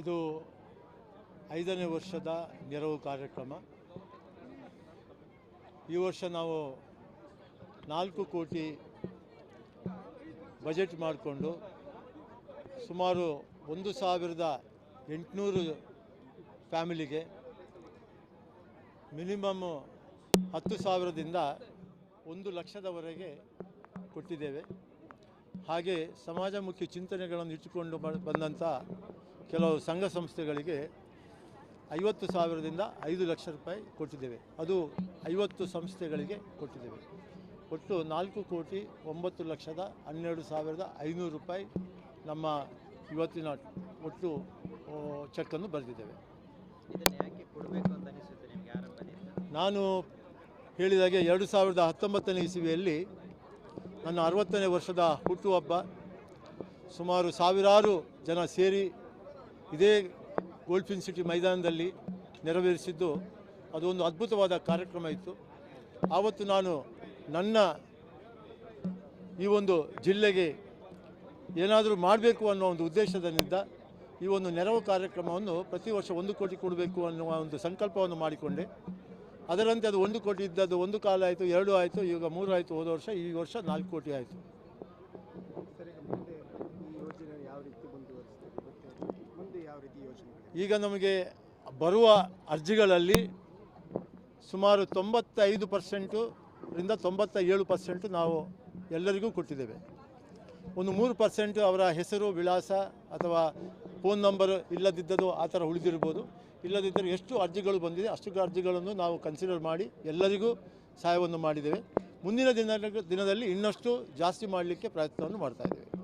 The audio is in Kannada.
ಇದು ಐದನೇ ವರ್ಷದ ನೆರವು ಕಾರ್ಯಕ್ರಮ. ಈ ವರ್ಷ ನಾವು ನಾಲ್ಕು ಕೋಟಿ ಬಜೆಟ್ ಮಾಡಿಕೊಂಡು ಸುಮಾರು ಒಂದು ಸಾವಿರದ ಎಂಟುನೂರು ಫ್ಯಾಮಿಲಿಗೆ ಮಿನಿಮಮ್ ಹತ್ತು ಸಾವಿರದಿಂದ ಒಂದು ಲಕ್ಷದವರೆಗೆ ಕೊಟ್ಟಿದ್ದೇವೆ. ಹಾಗೆ ಸಮಾಜಮುಖಿ ಚಿಂತನೆಗಳನ್ನು ಇಟ್ಟುಕೊಂಡು ಬ- ಬಂದಂಥ ಕೆಲವು ಸಂಘ ಸಂಸ್ಥೆಗಳಿಗೆ ಐವತ್ತು ಸಾವಿರದಿಂದ ಐದು ಲಕ್ಷ ರೂಪಾಯಿ ಕೊಟ್ಟಿದ್ದೇವೆ. ಅದು ಐವತ್ತು ಸಂಸ್ಥೆಗಳಿಗೆ ಕೊಟ್ಟಿದ್ದೇವೆ. ಒಟ್ಟು ನಾಲ್ಕು ಕೋಟಿ ಒಂಬತ್ತು ಲಕ್ಷದ ಹನ್ನೆರಡು ಸಾವಿರದ ಐನೂರು ರೂಪಾಯಿ ನಮ್ಮ ಇವತ್ತಿನ ಒಟ್ಟು ಚೆಕ್ಕನ್ನು ಬರೆದಿದ್ದೇವೆ. ನಾನು ಹೇಳಿದಾಗೆ ಎರಡು ಸಾವಿರದ ಹತ್ತೊಂಬತ್ತನೇ ಇಸವಿಯಲ್ಲಿ ನನ್ನ ಅರವತ್ತನೇ ವರ್ಷದ ಹುಟ್ಟುಹಬ್ಬ. ಸುಮಾರು ಸಾವಿರಾರು ಜನ ಸೇರಿ ಇದೇ ಗೋಲ್ಫಿನ್ ಸಿಟಿ ಮೈದಾನದಲ್ಲಿ ನೆರವೇರಿಸಿದ್ದು ಅದೊಂದು ಅದ್ಭುತವಾದ ಕಾರ್ಯಕ್ರಮ ಇತ್ತು. ಆವತ್ತು ನಾನು ನನ್ನ ಈ ಒಂದು ಜಿಲ್ಲೆಗೆ ಏನಾದರೂ ಮಾಡಬೇಕು ಅನ್ನೋ ಒಂದು ಉದ್ದೇಶದಲ್ಲಿದ್ದ ಈ ಒಂದು ನೆರವು ಕಾರ್ಯಕ್ರಮವನ್ನು ಪ್ರತಿ ವರ್ಷ ಒಂದು ಕೋಟಿ ಕೊಡಬೇಕು ಅನ್ನುವ ಒಂದು ಸಂಕಲ್ಪವನ್ನು ಮಾಡಿಕೊಂಡೆ. ಅದರಂತೆ ಅದು ಒಂದು ಕೋಟಿ ಇದ್ದದ್ದು ಒಂದು ಕಾಲ ಆಯಿತು ಎರಡು ಆಯಿತು ಈಗ ಮೂರು ಆಯಿತು ಹೋದ ವರ್ಷ ಈ ವರ್ಷ ನಾಲ್ಕು ಕೋಟಿ ಆಯಿತು. ಈಗ ನಮಗೆ ಬರುವ ಅರ್ಜಿಗಳಲ್ಲಿ ಸುಮಾರು ತೊಂಬತ್ತೈದು ಪರ್ಸೆಂಟು ರಿಂದ ತೊಂಬತ್ತ ಏಳು ಪರ್ಸೆಂಟು ನಾವು ಎಲ್ಲರಿಗೂ ಕೊಟ್ಟಿದ್ದೇವೆ. ಒಂದು ಮೂರು ಪರ್ಸೆಂಟು ಅವರ ಹೆಸರು ವಿಳಾಸ ಅಥವಾ ಫೋನ್ ನಂಬರ್ ಇಲ್ಲದಿದ್ದದು ಆ ಥರ ಉಳಿದಿರ್ಬೋದು. ಇಲ್ಲದಿದ್ದರೆ ಎಷ್ಟು ಅರ್ಜಿಗಳು ಬಂದಿದೆ ಅಷ್ಟು ಅರ್ಜಿಗಳನ್ನು ನಾವು ಕನ್ಸಿಡರ್ ಮಾಡಿ ಎಲ್ಲರಿಗೂ ಸಹಾಯವನ್ನು ಮಾಡಿದ್ದೇವೆ. ಮುಂದಿನ ದಿನ ದಿನದಲ್ಲಿ ಇನ್ನಷ್ಟು ಜಾಸ್ತಿ ಮಾಡಲಿಕ್ಕೆ ಪ್ರಯತ್ನವನ್ನು ಮಾಡ್ತಾ ಇದ್ದೇವೆ.